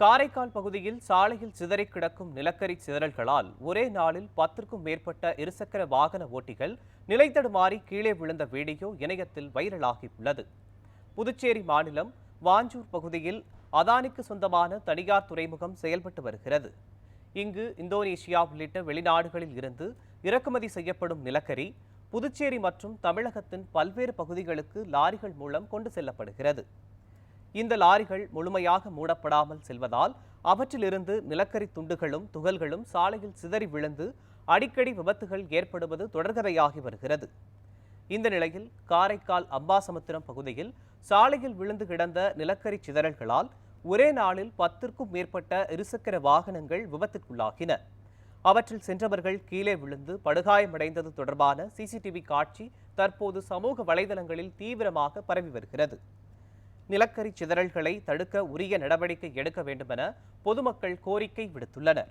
காரைக்கால் பகுதியில் சாலையில் சிதறிக் கிடக்கும் நிலக்கரி சிதறல்களால் ஒரே நாளில் பத்திற்கும் மேற்பட்ட இருசக்கர வாகன ஓட்டிகள் நிலைத்தடுமாறி கீழே விழுந்த வீடியோ இணையத்தில் வைரலாகியுள்ளது. புதுச்சேரி மாநிலம் வாஞ்சூர் பகுதியில் அதானிக்கு சொந்தமான தனியார் துறைமுகம் செயல்பட்டு வருகிறது. இங்கு இந்தோனேஷியா உள்ளிட்ட வெளிநாடுகளில் இருந்து இறக்குமதி செய்யப்படும் நிலக்கரி புதுச்சேரி மற்றும் தமிழகத்தின் பல்வேறு பகுதிகளுக்கு லாரிகள் மூலம் கொண்டு செல்லப்படுகிறது. இந்த லாரிகள் முழுமையாக மூடப்படாமல் செல்வதால் அவற்றிலிருந்து நிலக்கரி துண்டுகளும் துகள்களும் சாலையில் சிதறி விழுந்து அடிக்கடி விபத்துகள் ஏற்படுவது தொடர்கதையாகி வருகிறது. இந்த நிலையில் காரைக்கால் அம்பாசமுத்திரம் பகுதியில் சாலையில் விழுந்து கிடந்த நிலக்கரி சிதறல்களால் ஒரே நாளில் பத்திற்கும் மேற்பட்ட இருசக்கர வாகனங்கள் விபத்திற்குள்ளாகின அவற்றில் சென்றவர்கள் கீழே விழுந்து படுகாயமடைந்தது தொடர்பான சிசிடிவி காட்சி தற்போது சமூக வலைதளங்களில் தீவிரமாக பரவி வருகிறது. நிலக்கரி சிதறல்களை தடுக்க உரிய நடவடிக்கை எடுக்க வேண்டுமென பொதுமக்கள் கோரிக்கை விடுத்துள்ளனர்.